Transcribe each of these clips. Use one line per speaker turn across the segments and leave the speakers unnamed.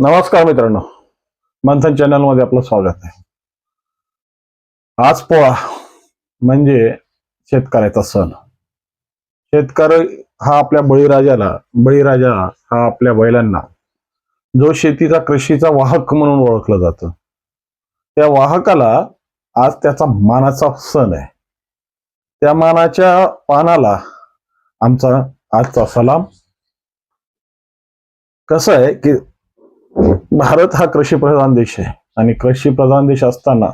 नमस्कार मित्रांनो. मंथन चॅनलमध्ये आपलं स्वागत आहे. आज पोळा म्हणजे शेतकऱ्याचा सण. शेतकरी हा आपल्या बळीराजाला बळीराजा हा आपल्या बैलांना जो शेतीचा कृषीचा वाहक म्हणून ओळखलं जात. त्या वाहकाला आज त्याचा मानाचा सण आहे. त्या मानाच्या पानाला आमचा आजचा सलाम. कसं आहे की भारत हा कृषीप्रधान देश आहे. आणि कृषीप्रधान देश असताना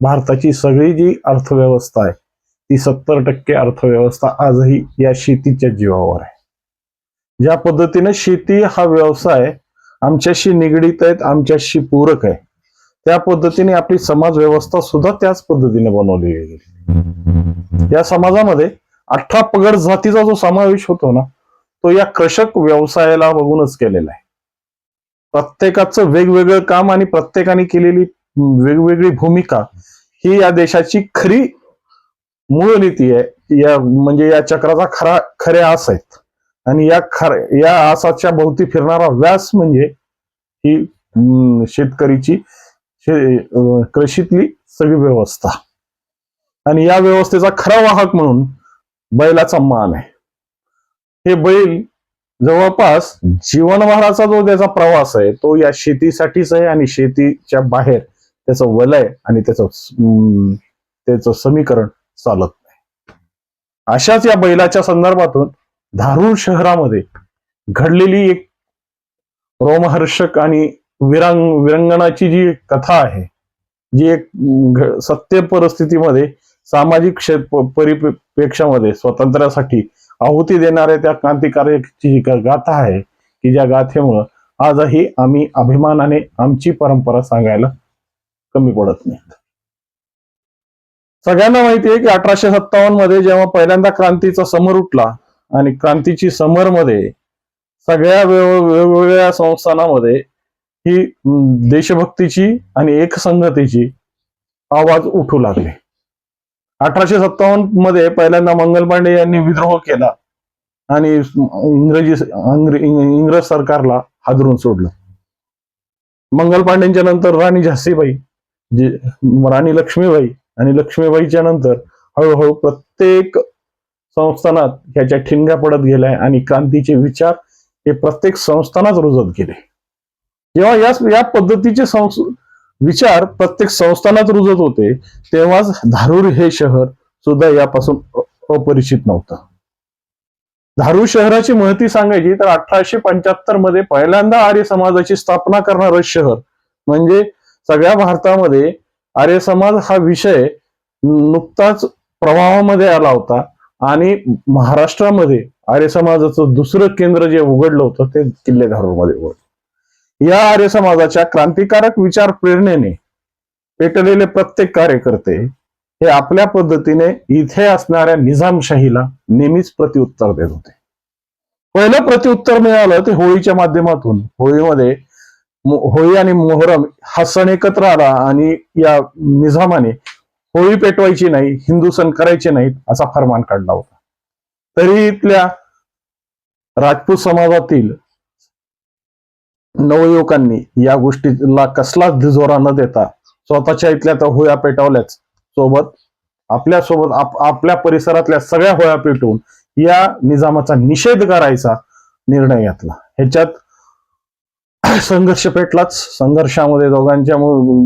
भारताची सगळी जी अर्थव्यवस्था आहे ती सत्तर टक्के अर्थव्यवस्था आजही या शेतीच्या जीवावर आहे. ज्या पद्धतीने शेती हा व्यवसाय आमच्याशी निगडीत आहेत आमच्याशी पूरक आहे त्या पद्धतीने आपली समाज व्यवस्था सुद्धा त्याच पद्धतीने बनवली गेली. या समाजामध्ये अठरा पगड जातीचा जो समावेश होतो ना तो या कृषक व्यवसायाला बघूनच केलेला आहे. प्रत्येकाचं वेगवेगळं काम आणि प्रत्येकाने केलेली वेगवेगळी भूमिका ही या देशाची खरी मूळ नीती आहे. या म्हणजे या चक्राचा खरा खरे आस आहेत. आणि या खर या आसाच्या भोवती फिरणारा व्यास म्हणजे ही शेतकरीची शे- कृषीतली सगळी व्यवस्था. आणि या व्यवस्थेचा खरा वाहक म्हणून बैलाचा मान आहे. हे बैल जवळपास जीवनभराचा जो त्याचा प्रवास आहे तो या शेतीसाठीच आहे आणि शेतीच्या बाहेर त्याचं वलय आणि त्याचं त्याचं समीकरण चालत नाही. अशाच या बैलाच्या संदर्भातून धारूर शहरामध्ये घडलेली एक रोमहर्षक आणि विरांग विरंगणाची जी कथा आहे जी एक सत्य परिस्थितीमध्ये सामाजिक क्षेत्र परिप्रेक्षामध्ये स्वातंत्र्यासाठी आहुती देणाऱ्या त्या क्रांतिकारकाची ही गाथा आहे की ज्या गाथेमुळं आजही आम्ही अभिमानाने आमची परंपरा सांगायला कमी पडत नाहीत. सगळ्यांना माहिती आहे की अठराशे सत्तावन्नमध्ये जेव्हा पहिल्यांदा क्रांतीचा समर उठला आणि क्रांतीची समरमध्ये सगळ्या वेगवेगळ्या संस्थानामध्ये ही देशभक्तीची आणि एकसंगतेची आवाज उठू लागले. अठराशे सत्तावन्नमध्ये पहिल्यांदा मंगल पांडे यांनी विद्रोह केला आणि इंग्रजी इंग्रज सरकारला हादरून सोडलं. मंगल पांडेंच्या नंतर राणी झाशीबाई जे राणी लक्ष्मीबाई आणि लक्ष्मीबाईच्या नंतर हळूहळू प्रत्येक संस्थानात ह्याच्या ठिणग्या पडत गेल्या आणि क्रांतीचे विचार हे प्रत्येक संस्थानात रुजत गेले. जेव्हा या या पद्धतीचे संस विचार प्रत्येक संस्थानात रुजत होते तेव्हाच धारूर हे शहर सुद्धा यापासून अपरिचित नव्हतं. धारूर शहराची महती सांगायची तर अठराशे पंच्याहत्तरमध्ये पहिल्यांदा आर्य समाजाची स्थापना करणारं शहर म्हणजे सगळ्या भारतामध्ये आर्य समाज हा विषय नुकताच प्रवाहामध्ये आला होता आणि महाराष्ट्रामध्ये आर्य समाजाचं दुसरं केंद्र जे उघडलं होतं ते किल्ले धारूरमध्ये उघडलं. या आर्य समाजाच्या क्रांतिकारक विचार प्रेरणेने पेटलेले प्रत्येक कार्यकर्ते हे आपल्या पद्धतीने इथे असणाऱ्या निजामशाहीला नेहमीच प्रत्युत्तर देत होते. पहिलं प्रत्युत्तर मिळालं ते होळीच्या माध्यमातून. होळीमध्ये होळी आणि मोहरम हा सण एकत्र आला आणि या निजामाने होळी पेटवायची नाही हिंदू सण करायचे नाहीत असा फरमान काढला होता. तरी इथल्या राजपूत समाजातील नवयुवकांनी या गोष्टीला कसलाच दुजोरा न देता स्वतःच्या इथल्या तर होळ्या पेटवल्याच. सोबत आपल्यासोबत आपल्या परिसरातल्या सगळ्या होळ्या पेटवून या निजामाचा निषेध करायचा निर्णय घेतला. ह्याच्यात संघर्ष पेटलाच. संघर्षामध्ये दोघांच्या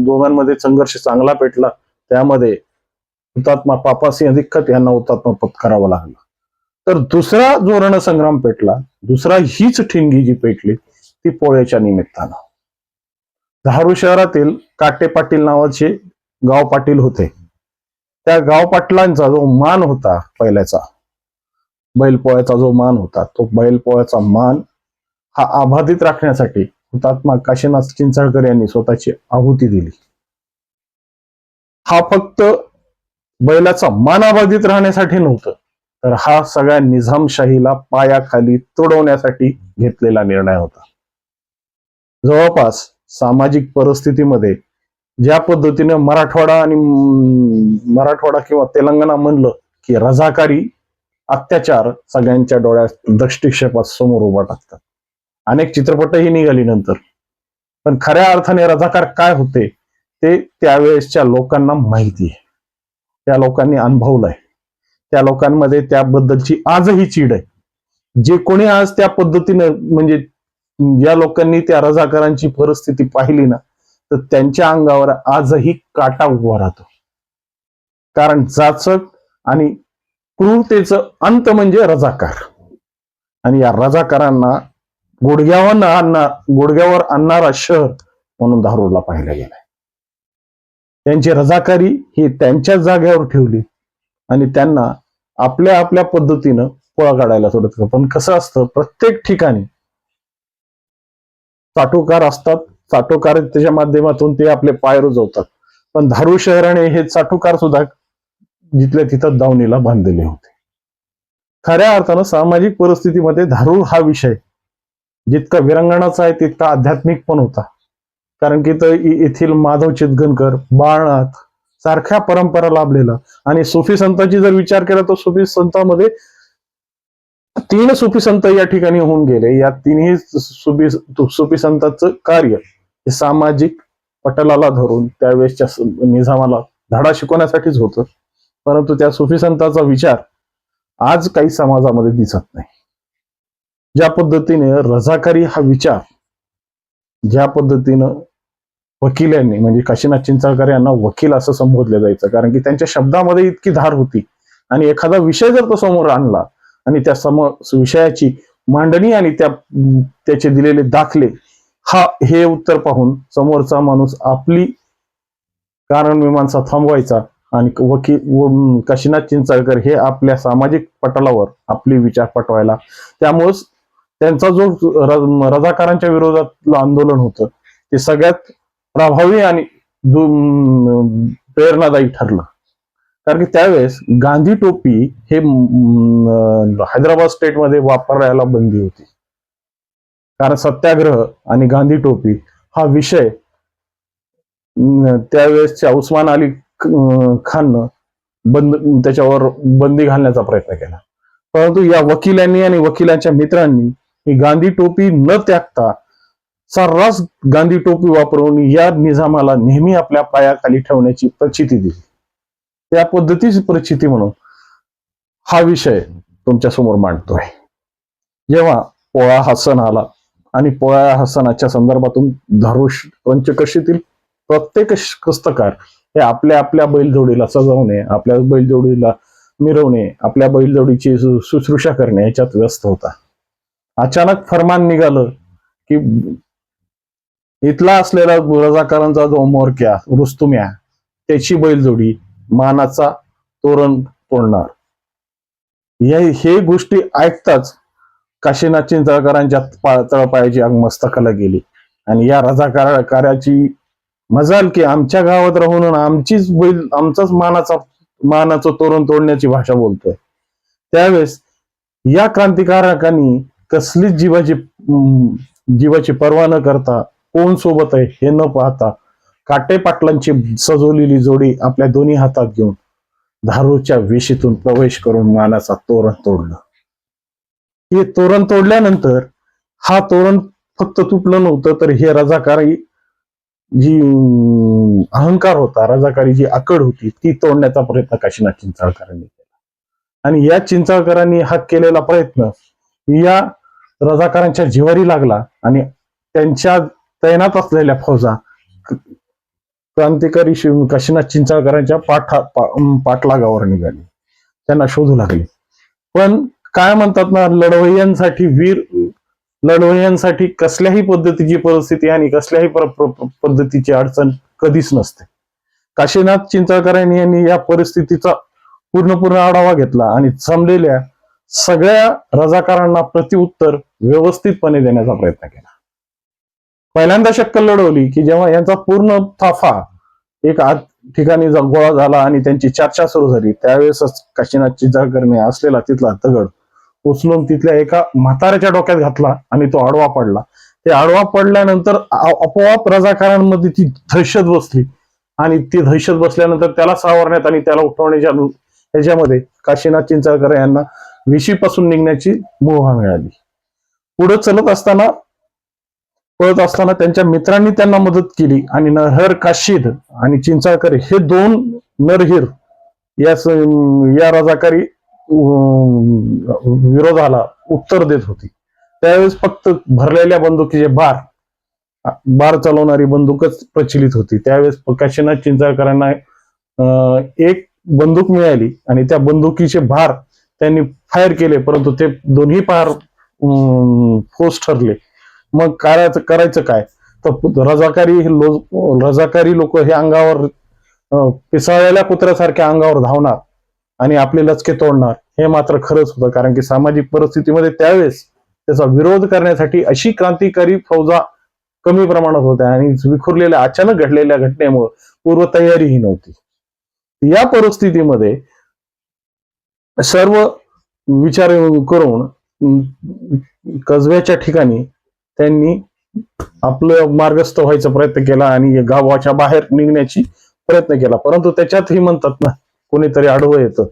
दोघांमध्ये संघर्ष चांगला पेटला. त्यामध्ये हुतात्मा पापासिंह दिक्कत यांना हुतात्मा पत्करावा लागला. तर दुसरा जो रणसंग्राम पेटला. दुसरा हीच ठिणगी जी पेटली ती पोळ्याच्या निमित्तानं. धारू शहरातील काटे पाटील नावाचे गाव पाटील होते. त्या गाव पाटलांचा जो मान होता पहिल्याचा बैलपोळ्याचा जो मान होता तो बैलपोळ्याचा मान हा अबाधित राखण्यासाठी हुतात्मा काशीनाथ चिंचाळकर यांनी स्वतःची आहुती दिली. हा फक्त बैलाचा मान अबाधित राहण्यासाठी नव्हतं तर हा सगळ्या निझामशाहीला पायाखाली तुडवण्यासाठी घेतलेला निर्णय होता. जवळपास सामाजिक परिस्थितीमध्ये ज्या पद्धतीने मराठवाडा आणि मराठवाडा किंवा तेलंगणा म्हणलं की रजाकारी अत्याचार सगळ्यांच्या डोळ्यात दृष्टिक्षेपात समोर उभा टाकतात. अनेक चित्रपटही निघाली नंतर. पण खऱ्या अर्थाने रजाकार काय होते ते त्यावेळेसच्या लोकांना माहिती आहे. त्या लोकांनी अनुभवलंय. त्या लोकांमध्ये त्याबद्दलची आजही चीड आहे. जे कोणी आज त्या पद्धतीनं म्हणजे ज्या लोकांनी त्या रजाकारांची परिस्थिती पाहिली ना तर त्यांच्या अंगावर आजही काटा उभा राहतो. कारण जाचक आणि क्रूरतेचं अंत म्हणजे रजाकार. आणि या रजाकारांना गुडघ्यावर आणणार गुडघ्यावर आणणारा शहर म्हणून धारूरला पाहिला गेलाय त्यांची रजाकारी ही त्यांच्याच जागेवर ठेवली आणि त्यांना आपल्या आपल्या पद्धतीनं पोळा काढायला सोडत पण कसं असतं प्रत्येक ठिकाणी चाटोकार असतात. चाटोकार त्याच्या माध्यमातून ते आपले पाय रुजवतात. पण धारू शहराने हे चाटोकार सुद्धा जिथल्या तिथं दावणीला बांधलेले होते. खऱ्या अर्थानं सामाजिक परिस्थितीमध्ये धारूर हा विषय जितका विरंगणाचा आहे तितका आध्यात्मिक पण होता. कारण की तर येथील माधव चितगणकर बाळनाथ सारख्या परंपरा लाभलेला आणि सुफी संतांची जर विचार केला तर सुफी संतांमध्ये तीन सुफी संत या ठिकाणी होऊन गेले. या तिन्ही सुफी सुफी संतांचं कार्य हे सामाजिक पटलाला धरून त्यावेळेसच्या निझामाला निजामाला धडा शिकवण्यासाठीच होतं. परंतु त्या सुफी संतांचा विचार आज काही समाजामध्ये दिसत नाही. ज्या पद्धतीने रजाकारी हा विचार ज्या पद्धतीनं वकिलांनी म्हणजे काशीनाथ चिंचाळकर यांना वकील असं संबोधलं जायचं. कारण की त्यांच्या शब्दामध्ये इतकी धार होती. आणि एखादा विषय जर तो समोर आणला आणि त्या सम विषयाची मांडणी आणि त्या त्याचे दिलेले दाखले हा हे उत्तर पाहून समोरचा माणूस आपली कारण मीमांसा थांबवायचा आणि वकील व- काशीनाथ चिंचाळकर हे आपल्या सामाजिक पटलावर आपले विचार पटवायला. त्यामुळेच त्यांचा जो रजाकारांच्या विरोधातलं आंदोलन होतं ते सगळ्यात प्रभावी आणि प्रेरणादायी ठरलं. कारण की त्यावेळेस गांधी टोपी हे हैदराबाद स्टेटमध्ये वापरायला बंदी होती. कारण सत्याग्रह आणि गांधी टोपी हा विषय त्यावेळेसच्या उस्मान अली खाननं बंद त्याच्यावर बंदी घालण्याचा प्रयत्न केला. परंतु या वकिलांनी आणि वकिलांच्या मित्रांनी ही गांधी टोपी न त्यागता सर्रास गांधी टोपी वापरून या निजामाला नेहमी आपल्या पायाखाली ठेवण्याची प्रचिती दिली. त्या पद्धतीची परिस्थिती म्हणून हा विषय तुमच्यासमोर मांडतोय. जेव्हा पोळा हा सण आला आणि पोळा हा सणाच्या संदर्भातून धरुष पंचकशीतील प्रत्येक कस्तकार हे आपल्या आपल्या बैलजोडीला सजवणे आपल्या बैलजोडीला मिरवणे आपल्या बैलजोडीची शुश्रूषा करणे याच्यात व्यस्त होता. अचानक फरमान निघालं की इथला असलेला रजाकारांचा जो मोरक्या रुस्तुम्या त्याची बैलजोडी मानाचा तोरण तोडणार. या हे गोष्टी ऐकताच काशीनाथ चिंचळकरांच्या तळपायाची अंग मस्तकाला गेली. आणि या रजाकाराची कार्याची मजाल की आमच्या गावात राहून आमचीच बैल आमचाच मानाचा मानाचं तोरण तोडण्याची भाषा बोलतोय. त्यावेळेस या क्रांतिकारकांनी कसलीच जीवाची जीवाची पर्वा न करता कोण सोबत आहे हे न पाहता काटे पाटलांची सजवलेली जोडी आपल्या दोन्ही हातात घेऊन धारूच्या वेशीतून प्रवेश करून मानाचा तोरण तोडलं. हे तोरण तोडल्यानंतर हा तोरण फक्त तुटलं नव्हतं तर हे रजाकारी जी अहंकार होता रजाकारी जी आकड होती ती तोडण्याचा प्रयत्न काशीनाथ चिंचाळकरांनी केला. आणि या चिंचाळकरांनी हा केलेला प्रयत्न या रजाकारांच्या जिवारी लागला आणि त्यांच्या तैनात असलेल्या फौजा क्रांतिकारी काशीनाथ चिंचाळकरांच्या पाठा पा- पाठलागावर निघाली. त्यांना शोधू लागले. पण काय म्हणतात ना लढवय्यांसाठी वीर लढवय्यांसाठी कसल्याही पद्धतीची परिस्थिती आणि कसल्याही पद्धतीची अडचण कधीच नसते. काशीनाथ चिंचाळकरांनी यांनी या परिस्थितीचा पूर्णपूर्ण आढावा घेतला आणि जमलेल्या सगळ्या रजाकारांना प्रतिउत्तर व्यवस्थितपणे देण्याचा प्रयत्न केला. पहिल्यांदा शक्कल लढवली की जेव्हा यांचा पूर्ण थाफा एक आत ठिकाणी गोळा झाला आणि त्यांची चर्चा सुरू झाली त्यावेळेसच काशीनाथची जागरणे असलेला तिथला दगड उचलून तिथल्या एका म्हाताऱ्याच्या डोक्यात घातला आणि तो आडवा पडला. ते आडवा पडल्यानंतर आपोआप रजाकारांमध्ये ती दहशत बसली आणि ती दहशत बसल्यानंतर त्याला सावरण्यात आणि त्याला उठवण्याच्या ह्याच्यामध्ये काशीनाथ चिंचाळकर यांना विशीपासून निघण्याची मुभा मिळाली. पुढे चलत असताना पळत असताना त्यांच्या मित्रांनी त्यांना मदत केली आणि नरहर काशीद आणि चिंचाळकर हे दोन नरहीर या या रजाकारी विरोधाला उत्तर देत होती. त्यावेळेस फक्त भरलेल्या बंदुकीचे बार बार चालवणारी बंदूकच प्रचलित होती. त्यावेळेस काशीनाथ चिंचाळकरांना एक बंदूक मिळाली आणि त्या बंदुकीचे भार त्यांनी फायर केले परंतु ते दोन्ही पार फोर्स ठरले. मग करायचं करायचं काय? तर रजाकारी लो रजाकारी लोक हे अंगावर अं, पिसाळलेल्या कुत्र्यासारख्या अंगावर धावणार आणि आपले लचके तोडणार. हे मात्र खरंच होतं. कारण की सामाजिक परिस्थितीमध्ये त्यावेळेस त्याचा विरोध करण्यासाठी अशी क्रांतिकारी फौजा कमी प्रमाणात होत्या आणि विखुरलेल्या अचानक घडलेल्या घटनेमुळे पूर्वतयारीही नव्हती. या परिस्थितीमध्ये सर्व विचार करून कजव्याच्या कसब्याच्या ठिकाणी त्यांनी आपलं मार्गस्थ व्हायचा प्रयत्न केला आणि गावाच्या बाहेर निघण्याची प्रयत्न केला. परंतु त्याच्यातही म्हणतात ना कोणीतरी आडवं येतं.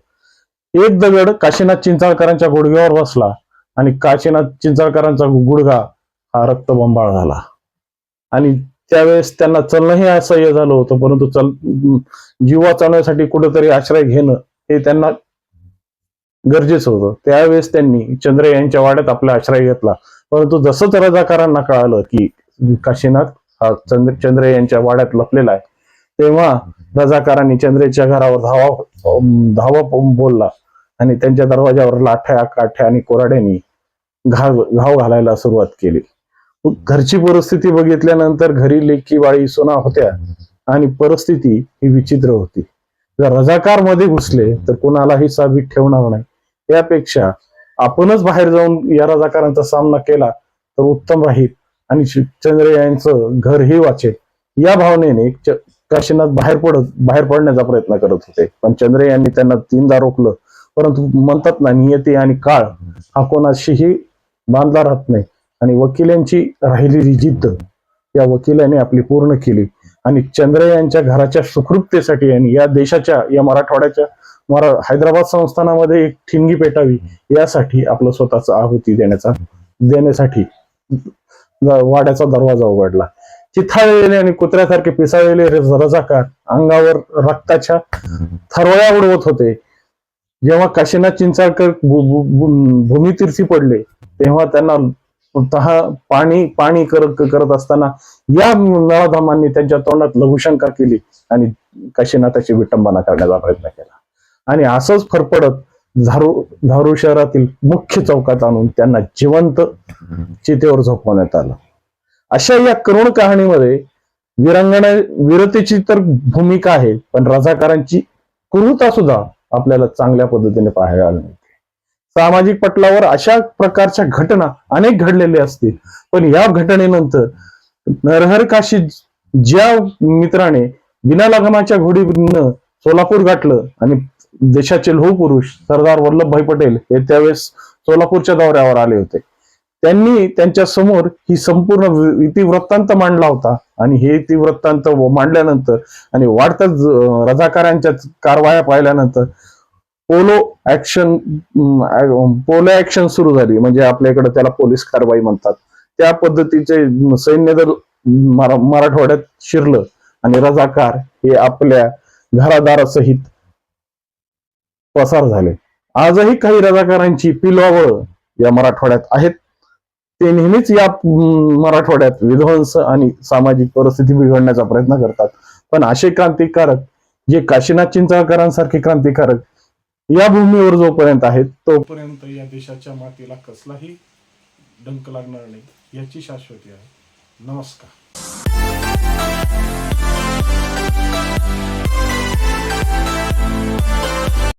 एक दगड काशीनाथ चिंचाळकरांच्या गुडघ्यावर बसला आणि काशीनाथ चिंचाळकरांचा गुडघा हा रक्तबंबाळ झाला. आणि त्यावेळेस त्यांना चलणंही असह्य झालं होतं परंतु चल जीवा चालण्यासाठी कुठेतरी आश्रय घेणं हे त्यांना गरजेचं होतं. त्यावेळेस त्यांनी चंद्रयांच्या वाड्यात आपला आश्रय घेतला. परंतु जसंच रजाकारांना कळालं की काशीनाथ हा चंद्र चंद्र यांच्या वाड्यात लपलेला आहे तेव्हा रजाकारांनी चंद्रेच्या घरावर धावा धावा बोलला आणि त्यांच्या दरवाजावर लाठ्या काठ्या आणि कोराड्यांनी घाव घाव घालायला सुरुवात केली. घरची परिस्थिती बघितल्यानंतर घरी लेखी बाळी सोना होत्या आणि परिस्थिती ही विचित्र होती. जर रजाकारमध्ये घुसले तर कोणालाही साबीत ठेवणार नाही. यापेक्षा आपणच बाहेर जाऊन या रजाकारांचा सामना केला तर उत्तम राहील. आणि चंद्र यांचं घरही वाचेल. या भावनेने च- काशीनाथ बाहेर पडत बाहेर पडण्याचा प्रयत्न करत होते. पण चंद्र यांनी त्यांना तीनदा रोखलं. परंतु म्हणतात ना नियती आणि काळ हा कोणाशीही बांधला राहत नाही. आणि वकिलांची राहिलेली जिद्द या वकिलाने आपली पूर्ण केली. आणि चंद्र यांच्या घराच्या सुखरूपतेसाठी आणि या देशाच्या या मराठवाड्याच्या मरा हैदराबाद संस्थानामध्ये एक ठिणगी पेटावी यासाठी आपलं स्वतःचा आहुती देण्याचा देण्यासाठी वाड्याचा दरवाजा उघडला. चिथाळलेले आणि कुत्र्यासारखे पिसाळलेले रजाकार अंगावर रक्ताच्या थरवळ्या उडवत होते. जेव्हा काशीनाथ चिंचाळकर भूमितीर्थी पडले तेव्हा त्यांना तहा पाणी पाणी करत करत असताना या नळाधामांनी त्यांच्या तोंडात लघुशंका केली आणि काशीनाथाची विटंबना करण्याचा प्रयत्न केला. आणि असंच फरफडत झारू धारू शहरातील मुख्य चौकात आणून त्यांना जिवंत चितेवर झोपवण्यात आलं. अशा या करुण कहाणीमध्ये विरंगणा वीरतेची तर भूमिका आहे पण रजाकारांची क्रूरता सुद्धा आपल्याला चांगल्या पद्धतीने पाहायला मिळते. सामाजिक पटलावर अशा प्रकारच्या घटना अनेक घडलेल्या असतील. पण या घटनेनंतर नरहर काशी ज्या मित्राने बिना लग्नाच्या घोडीनं सोलापूर गाठलं आणि देशाचे लोहपुरुष सरदार वल्लभभाई पटेल हे त्यावेळेस सोलापूरच्या दौऱ्यावर आले होते. त्यांनी त्यांच्यासमोर ही संपूर्ण इतिवृत्तांत मांडला होता आणि हे इतिवृत्तांत मांडल्यानंतर आणि वाढत्या रजाकारांच्या कारवाया पाहिल्यानंतर पोलो ऍक्शन पोलो ऍक्शन सुरू झाली. म्हणजे आपल्याकडे त्याला पोलीस कारवाई म्हणतात. त्या पद्धतीचे सैन्य दल मराठवाड्यात शिरलं आणि रजाकार हे आपल्या घरादारासहित पसार झाले. आजही काही रजाकारांची पिलवावळ या मराठवाड्यात आहेत. ते नेहमीच या मराठवाड्यात विध्वंस आणि सामाजिक परिस्थिती बिघडण्याचा प्रयत्न करतात. पण असे क्रांतिकारक जे काशीनाथ चिंचाळकरांसारखे क्रांतिकारक या भूमीवर जोपर्यंत आहेत तोपर्यंत या देशाच्या मातीला कसलाही डंक लागणार नाही याची शाश्वती आहे. नमस्कार.